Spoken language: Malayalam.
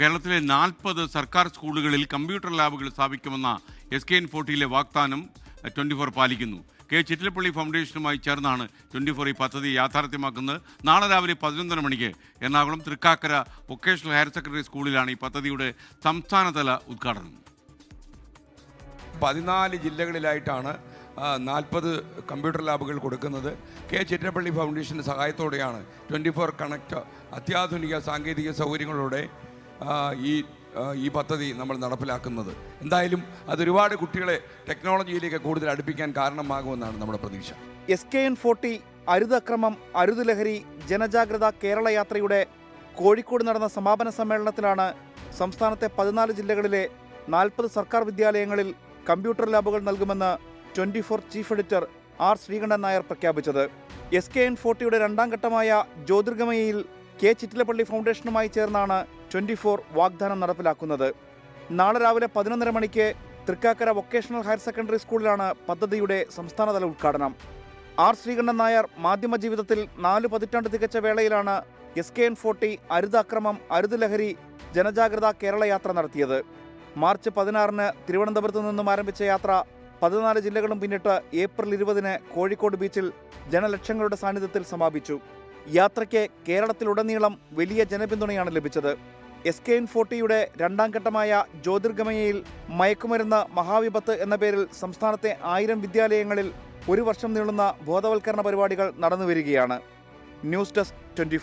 കേരളത്തിലെ നാൽപ്പത് സർക്കാർ സ്കൂളുകളിൽ കമ്പ്യൂട്ടർ ലാബുകൾ സ്ഥാപിക്കുമെന്ന എസ് കെ എൻ ഫോർട്ടിയിലെ വാഗ്ദാനം ട്വന്റി ഫോർ പാലിക്കുന്നു. കെ ചിറ്റിലപ്പള്ളി ഫൗണ്ടേഷനുമായി ചേർന്നാണ് ട്വന്റി ഫോർ ഈ പദ്ധതി യാഥാർത്ഥ്യമാക്കുന്നത്. നാളെ രാവിലെ പതിനൊന്നര മണിക്ക് Ernakulam Thrikkakara vocational higher secondary സ്കൂളിലാണ് ഈ പദ്ധതിയുടെ സംസ്ഥാനതല ഉദ്ഘാടനം. പതിനാല് ജില്ലകളിലായിട്ടാണ് നാൽപ്പത് കമ്പ്യൂട്ടർ ലാബുകൾ കൊടുക്കുന്നത്. കെ ചിറ്റപ്പള്ളി ഫൗണ്ടേഷന്റെ സഹായത്തോടെയാണ് ട്വന്റി ഫോർ കണക്ട് അത്യാധുനിക സാങ്കേതിക സൗകര്യങ്ങളോടെ ഈ ഈ പദ്ധതി നമ്മൾ നടപ്പിലാക്കുന്നത്. എന്തായാലും അതൊരുപാട് കുട്ടികളെ ടെക്നോളജിയിലേക്ക് കൂടുതൽ അടുപ്പിക്കാൻ കാരണമാകുമെന്നാണ് നമ്മുടെ പ്രതീക്ഷ. എസ് കെ എൻ ഫോർട്ടി അരുതക്രമം അരുതുലഹരി ജനജാഗ്രത കേരള യാത്രയുടെ കോഴിക്കോട് നടന്ന സമാപന സമ്മേളനത്തിലാണ് സംസ്ഥാനത്തെ പതിനാല് ജില്ലകളിലെ നാൽപ്പത് സർക്കാർ വിദ്യാലയങ്ങളിൽ കമ്പ്യൂട്ടർ ലാബുകൾ നൽകുമെന്ന് twenty four chief editor R Sreekandan Nair പ്രഖ്യാപിച്ചത്. എസ് കെ എൻ ഫോർട്ടിയുടെ രണ്ടാം ഘട്ടമായ ജ്യോതിർഗമയയിൽ കെ ചിറ്റിലപ്പള്ളി ഫൗണ്ടേഷനുമായി ചേർന്നാണ് ട്വന്റി ഫോർ വാഗ്ദാനം നടപ്പിലാക്കുന്നത്. നാളെ രാവിലെ പതിനൊന്നര മണിക്ക് തൃക്കാക്കര വൊക്കേഷണൽ ഹയർ സെക്കൻഡറി സ്കൂളിലാണ് പദ്ധതിയുടെ സംസ്ഥാനതല ഉദ്ഘാടനം. ആർ ശ്രീകണ്ഠൻ നായർ മാധ്യമ ജീവിതത്തിൽ നാല് പതിറ്റാണ്ട് തികച്ച വേളയിലാണ് എസ് കെ എൻ ഫോർട്ടി അരുത് അക്രമം അരുത് ലഹരി ജനജാഗ്രത കേരള യാത്ര നടത്തിയത്. മാർച്ച് പതിനാറിന് തിരുവനന്തപുരത്ത് നിന്നും ആരംഭിച്ച യാത്ര പതിനാല് ജില്ലകളും പിന്നിട്ട് ഏപ്രിൽ ഇരുപതിന് കോഴിക്കോട് ബീച്ചിൽ ജനലക്ഷങ്ങളുടെ സാന്നിധ്യത്തിൽ സമാപിച്ചു. യാത്രയ്ക്ക് കേരളത്തിലുടനീളം വലിയ ജനപിന്തുണയാണ് ലഭിച്ചത്. എസ് കെ എൻ ഫോർട്ടിയുടെ രണ്ടാം ഘട്ടമായ ജ്യോതിർഗമയയിൽ മയക്കുമരുന്ന് മഹാവിപത്ത് എന്ന പേരിൽ സംസ്ഥാനത്തെ ആയിരം വിദ്യാലയങ്ങളിൽ ഒരു വർഷം നീളുന്ന ബോധവൽക്കരണ പരിപാടികൾ നടന്നുവരികയാണ്. News desk twenty